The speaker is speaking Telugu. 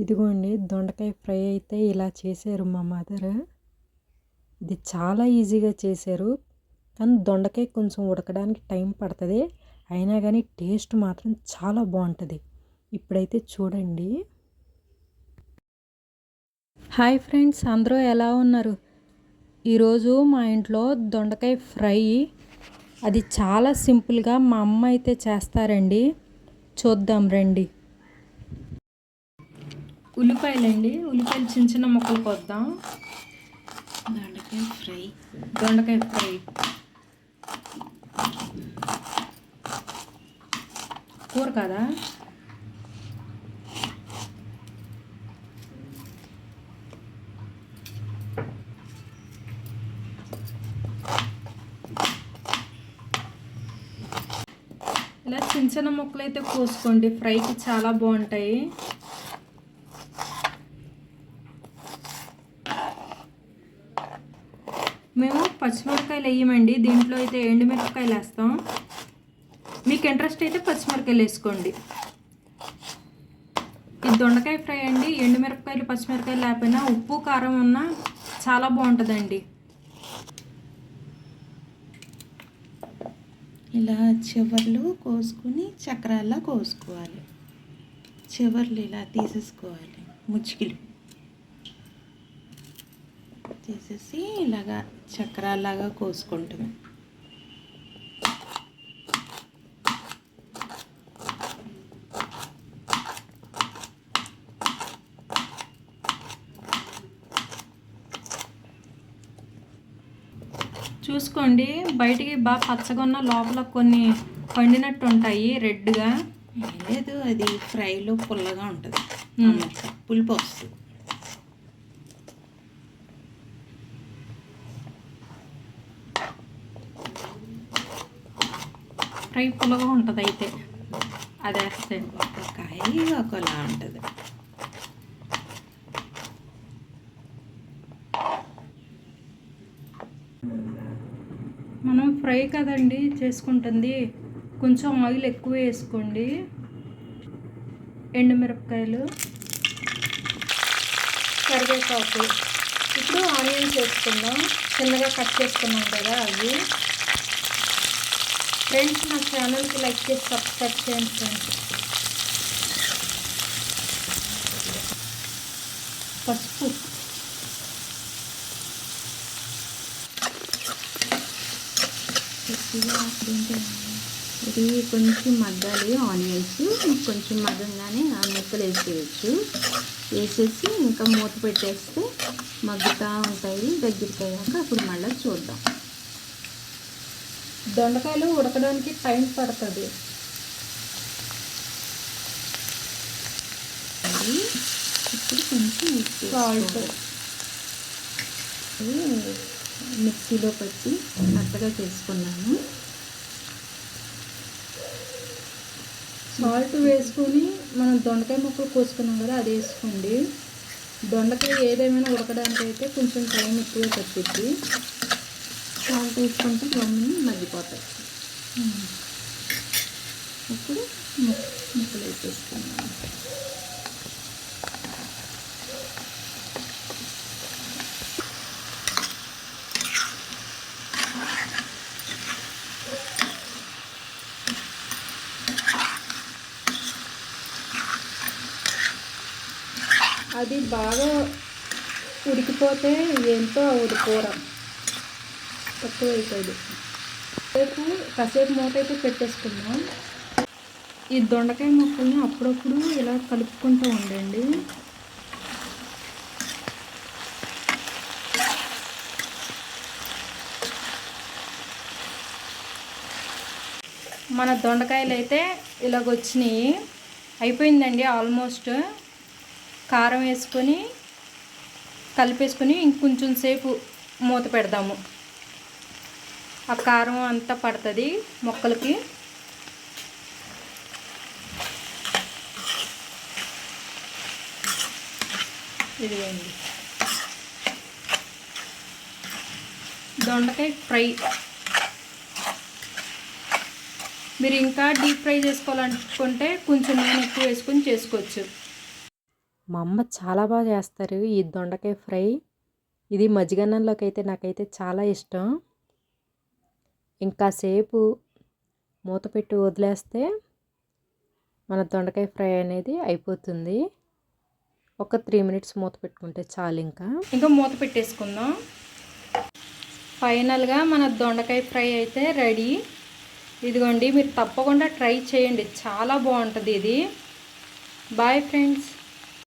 ఇదిగోండి దొండకాయ ఫ్రై అయితే ఇలా చేశారు మా మదర్. ఇది చాలా ఈజీగా చేశారు. కానీ దొండకాయ కొంచెం ఉడకడానికి టైం పడుతుంది. అయినా కానీ టేస్ట్ మాత్రం చాలా బాగుంటుంది. ఇప్పుడైతే చూడండి. హాయ్ ఫ్రెండ్స్ అందరూ ఎలా ఉన్నారు? ఈరోజు మా ఇంట్లో దొండకాయ ఫ్రై. అది చాలా సింపుల్గా మా అమ్మ అయితే చేస్తారండి. చూద్దాం రండి. ఉల్లిపాయలండి. ఉల్లిపాయలు చిన్న చిన్న ముక్కలు కొద్దాం దొండకాయ ఫ్రై. దొండకాయ ఫ్రై. కూర కదా? ఇలా చిన్న చిన్న ముక్కలు అయితే కోసుకోండి. ఫ్రైకి చాలా బాగుంటాయి. మేము పచ్చిమిరపకాయలు వేయమండి. దీంట్లో అయితే ఎండుమిరపకాయలు వేస్తాం. మీకు ఇంట్రెస్ట్ అయితే పచ్చిమిరపకాయలు వేసుకోండి. ఇది దొండకాయ ఫ్రై అండి. ఎండుమిరపకాయలు పచ్చిమిరపకాయలు లేకపోయినా ఉప్పు కారం ఉన్నా చాలా బాగుంటుందండి. ఇలా చివర్లు కోసుకుని చక్రాల్లా కోసుకోవాలి. చివర్లు ఇలా తీసేసుకోవాలి. ముచ్చికిలు. తీసేసి ఇలాగా చక్రాల్లాగా కోసుకుంటాము చూసుకోండి బయటికి బాగా పచ్చగా ఉన్న లోపల కొన్ని పండినట్టు ఉంటాయి రెడ్గా లేదు అది ఫ్రైలో పుల్లగా ఉంటుంది. మ్మ్. ఫ్రై పుల్లగా ఉంటుంది అయితే. అది వేస్తే ఒక కాయ ఒకలా ఉంటుంది. మనం ఫ్రై కదండి చేసుకుంటుంది. కొంచెం ఆయిల్ ఎక్కువ వేసుకోండి. ఎండుమిరపకాయలు కరివేపాకు. ఇప్పుడు ఆనియన్స్ వేసుకుందాం చిన్నగా కట్ చేసుకున్నాం కదా అవి. ఫ్రెండ్స్ నా ఛానల్కి లైక్ చేసి సబ్స్క్రైబ్ చేయండి ఫ్రెండ్స్ పసుపు. ఇది కొంచెం మగ్గాలి ఆనియన్స్. కొంచెం మగ్గంగానే ఆ ముక్కలు వేసేయచ్చు. వేసేసి ఇంకా మూత పెట్టేస్తే మగ్గుతూ ఉంటాయి దగ్గరికి అయ్యాక అప్పుడు మళ్ళీ చూద్దాం. దొండకాయలు ఉడకడానికి టైం పడుతుంది. ఇప్పుడు కొంచెం సాల్ట్. మిక్సీలో పెట్టి మెత్తగా చేసుకున్నాను. సాల్ట్ వేసుకొని మనం దొండకాయ ముక్కలు కోసుకున్నాం కదా అది వేసుకోండి. దొండకాయ ఏదేమైనా ఉడకడానికి అయితే కొంచెం టైం ఎక్కువ పట్టిద్ది. సాల్ట్ వేసుకుంటే గమ్ముని మగ్గిపోతాయి ఇప్పుడు ముక్కలు వేసేసుకున్నాను అది బాగా ఉడికిపోతే ఎంతో అవుది కూర. తక్కువ అవుతుంది రేపు కాసేపు మూత అయితే పెట్టేసుకుందాం. ఈ దొండకాయ ముక్కల్ని అప్పుడప్పుడు ఇలా కలుపుకుంటూ ఉండండి. మన దొండకాయలు అయితే ఇలాగ వచ్చినాయి అయిపోయిందండి ఆల్మోస్ట్. కారం వేసుకొని కలిపేసుకొని ఇంకొంచెం సేపు మూత పెడదాము. ఆ కారం అంతా పడుతుంది మొక్కలకి. ఇదిగోండి. దొండకాయ ఫ్రై. మీరు ఇంకా డీప్ ఫ్రై చేసుకోవాలనుకుంటే కొంచెం నూనె ఎక్కువ వేసుకొని చేసుకోవచ్చు. మా అమ్మ చాలా బాగా చేస్తారు ఈ దొండకాయ ఫ్రై. ఇది మజ్జిగన్నంలోకి అయితే నాకైతే చాలా ఇష్టం. ఇంకాసేపు మూత పెట్టి వదిలేస్తే మన దొండకాయ ఫ్రై అనేది అయిపోతుంది. ఒక త్రీ మినిట్స్ మూత పెట్టుకుంటే చాలు ఇంకా. ఇంకా మూత పెట్టేసుకుందాం. ఫైనల్గా మన దొండకాయ ఫ్రై అయితే రెడీ. ఇదిగోండి మీరు తప్పకుండా ట్రై చేయండి. చాలా బాగుంటుంది ఇది. Bye friends.